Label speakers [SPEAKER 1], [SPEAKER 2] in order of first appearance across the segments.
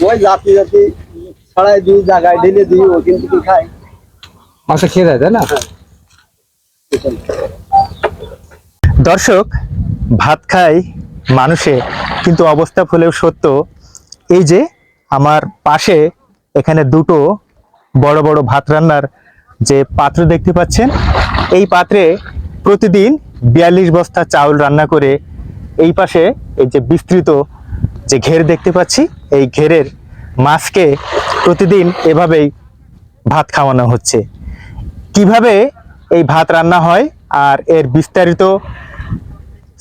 [SPEAKER 1] ওই জাতি জাতি ছড়াই দিই জায়গায় ঢেলে দিই খায়?
[SPEAKER 2] মাছে খেয়ে দেয় তাই না? দর্শক ভাত খায় মানুষে কিন্তু অবস্থা হলেও সত্য। এই যে আমার পাশে এখানে দুটো বড় বড় ভাত রান্নার যে পাত্র দেখতে পাচ্ছেন এই পাত্রে প্রতিদিন বিয়াল্লিশ বস্তা চাউল রান্না করে এই পাশে এই যে বিস্তৃত যে ঘের দেখতে পাচ্ছি এই ঘেরের মাছকে প্রতিদিন এভাবেই ভাত খাওয়ানো হচ্ছে। কীভাবে এই ভাত রান্না হয় আর এর বিস্তারিত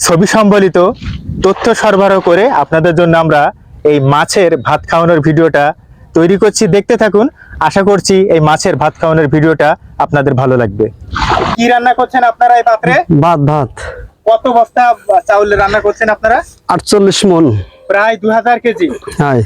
[SPEAKER 2] ছবি সম্বলিত তথ্য সরবরাহ করে আপনাদের জন্য আমরা এই মাছের ভাত খাওয়ানোর ভিডিওটা তৈরি করছি। দেখতে থাকুন আশা করছি এই মাছের ভাত খাওয়ানোর ভিডিওটা আপনাদের ভালো লাগবে। কি রান্না করছেন আপনারা এই পাত্রে
[SPEAKER 1] ভাত ভাত।
[SPEAKER 2] কত বস্তা চাউল রান্না করছেন আপনারা?
[SPEAKER 1] আটচল্লিশ মন।
[SPEAKER 2] প্রায় দু হাজার কেজি।
[SPEAKER 1] হ্যাঁ।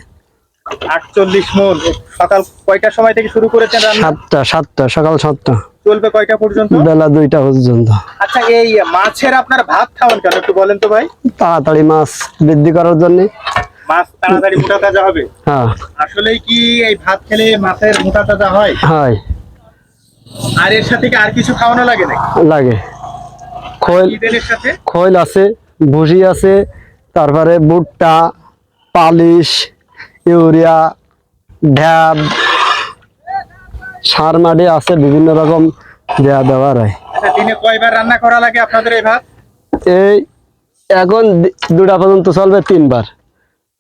[SPEAKER 2] আটচল্লিশ মন। সকাল কয়টার সময় থেকে শুরু করেছেন
[SPEAKER 1] সাতটা সাতটা সকাল সাতটা।
[SPEAKER 2] চলবে কয়টা পর্যন্ত?
[SPEAKER 1] বেলা দুইটা পর্যন্ত।
[SPEAKER 2] আচ্ছা এই মাছের আপনার ভাত খাওয়ান কেন? একটু বলেন তো ভাই।
[SPEAKER 1] তাড়াতাড়ি মাছ বৃদ্ধি করার জন্য।
[SPEAKER 2] মাছ তাড়াতাড়ি মোটা তাজা হবে?
[SPEAKER 1] হ্যাঁ।
[SPEAKER 2] আসলেই কি এই ভাত খেলে মাছের মোটা তাজা হয়?
[SPEAKER 1] হয়।
[SPEAKER 2] আর এর সাথে কি আর কিছু খাওয়ানো লাগে নাকি?
[SPEAKER 1] লাগে। খোল
[SPEAKER 2] কি এর সাথে?
[SPEAKER 1] খোল আছে ভুসি আছে তারপরে ভুট্টা পালিশ ইউরিয়া ঢ্যাব সার মাটি আছে বিভিন্ন রকম দেওয়া দেওয়ার হয়
[SPEAKER 2] আচ্ছা দিনে কয়বার রান্না করা লাগে আপনাদের এই ভাত?
[SPEAKER 1] এই এখন দুটা পর্যন্ত চলবে তিনবার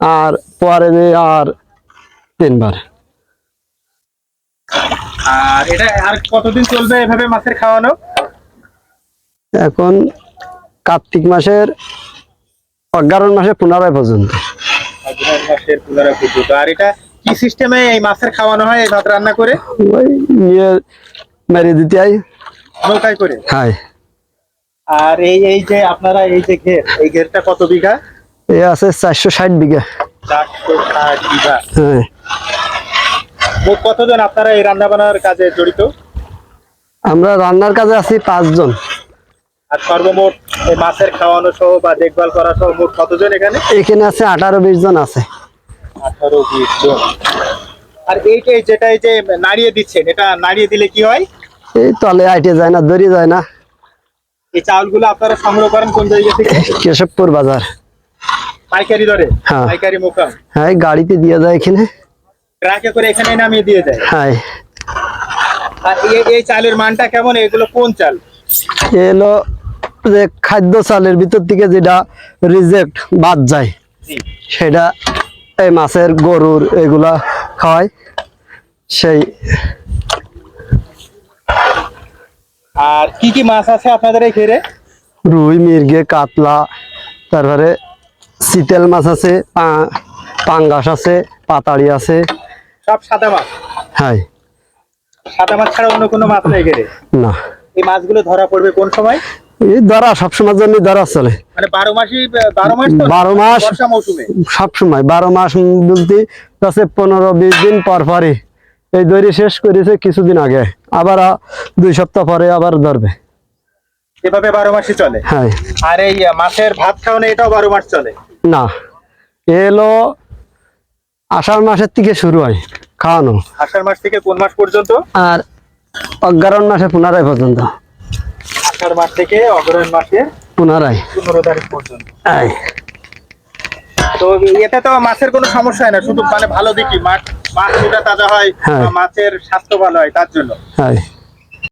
[SPEAKER 1] আর পরে আর তিনবার।
[SPEAKER 2] আর এটা আর কতদিন চলবে এভাবে মাছের খাওয়ানো?
[SPEAKER 1] এখন কার্তিক মাসের অজ্ঞারণ মাসে পুনরায় পর্যন্ত।
[SPEAKER 2] মাসের পুনরায় পর্যন্ত। আর এটা কি সিস্টেমে এই মাছের খাওয়ানো হয় এই ভাত রান্না করে?
[SPEAKER 1] ওই নিয়ে মেরে দিতে
[SPEAKER 2] নৌকায় করে?
[SPEAKER 1] হায়।
[SPEAKER 2] আর এই এই যে আপনারা এই যে ঘের এই ঘেরটা কত বিঘা?
[SPEAKER 1] এ আছে চারশো ষাট বিঘা।
[SPEAKER 2] চারশো ষাট বিঘা।
[SPEAKER 1] হ্যাঁ।
[SPEAKER 2] কতজন আপনারা এই রান্না বান্নার কাজে জড়িত?
[SPEAKER 1] আমরা রান্নার কাজে আছি পাঁচজন।
[SPEAKER 2] আর সর্বমোট মাছের খাওয়ানো সহ বা দেখভাল করা সহ মোট কতজন এখানে?
[SPEAKER 1] এখানে আছে আঠারো বিশ জন আছে।
[SPEAKER 2] আঠারো বিশ জন। আর এইটাই যেটা এই যে নাড়িয়ে দিচ্ছেন এটা নাড়িয়ে দিলে কি হয়?
[SPEAKER 1] এই তলে আইটে যায় না দড়ি যায় না।
[SPEAKER 2] এই চাউলগুলো আপনারা সংগ্রহ করেন কোন জায়গা থেকে?
[SPEAKER 1] কেশবপুর বাজার।
[SPEAKER 2] পাইকারি দরে?
[SPEAKER 1] হ্যাঁ।
[SPEAKER 2] পাইকারি মোকাম?
[SPEAKER 1] হ্যাঁ গাড়িতে দিয়ে যায় এখানে।
[SPEAKER 2] ট্রাকে করে এখানে নামিয়ে দিয়ে যায়?
[SPEAKER 1] হ্যাঁ।
[SPEAKER 2] আর এই চালের মানটা কেমন? এগুলো কোন চাল?
[SPEAKER 1] এলো যে খাদ্য চালের ভিতর থেকে যেটা রিজেক্ট বাদ যায় সেটা এই মাছের গরুর এগুলা খাওয়ায়। সেই
[SPEAKER 2] আর কি কি মাছ আছে আপনাদের এই ঘেরে
[SPEAKER 1] রুই মির্গে কাতলা তারপরে চিতেল মাছ আছে পাঙ্গাস আছে পাতাড়ি আছে।
[SPEAKER 2] সব সাদা মাছ?
[SPEAKER 1] হ্যাঁ।
[SPEAKER 2] সাদা মাছ ছাড়া অন্য কোনো মাছ নেই ঘেরে
[SPEAKER 1] না।
[SPEAKER 2] এই মাছগুলো ধরা পড়বে কোন সময়?
[SPEAKER 1] এই ধরা জন্য ধরা চলে।
[SPEAKER 2] মানে বারো মাস
[SPEAKER 1] সবসময় বারো মাস বলতে আছে পনেরো বিশ দিন পর পরে এই দড়ি শেষ করেছে কিছুদিন আগে আবার দুই সপ্তাহ পরে আবার ধরবে।
[SPEAKER 2] এভাবে বারো মাসই চলে?
[SPEAKER 1] হ্যাঁ।
[SPEAKER 2] আর এই মাছের ভাত খাওয়ানো এটাও বারো মাস চলে?
[SPEAKER 1] না এলো আষাঢ় মাসের থেকে শুরু হয় খাওয়ানো।
[SPEAKER 2] আষাঢ় মাস থেকে কোন মাস পর্যন্ত?
[SPEAKER 1] আর অজ্ঞারণ মাসে পুনরায় পর্যন্ত।
[SPEAKER 2] আষাঢ় মাস থেকে অগ্রহণ মাসের
[SPEAKER 1] পুনরায়।
[SPEAKER 2] পনেরো তারিখ পর্যন্ত। তো এতে তো মাছের কোনো সমস্যা হয় না শুধু মানে ভালো দেখি মাছ মাছ তাজা হয়
[SPEAKER 1] হ্যাঁ।
[SPEAKER 2] মাছের স্বাস্থ্য ভালো হয় তার জন্য।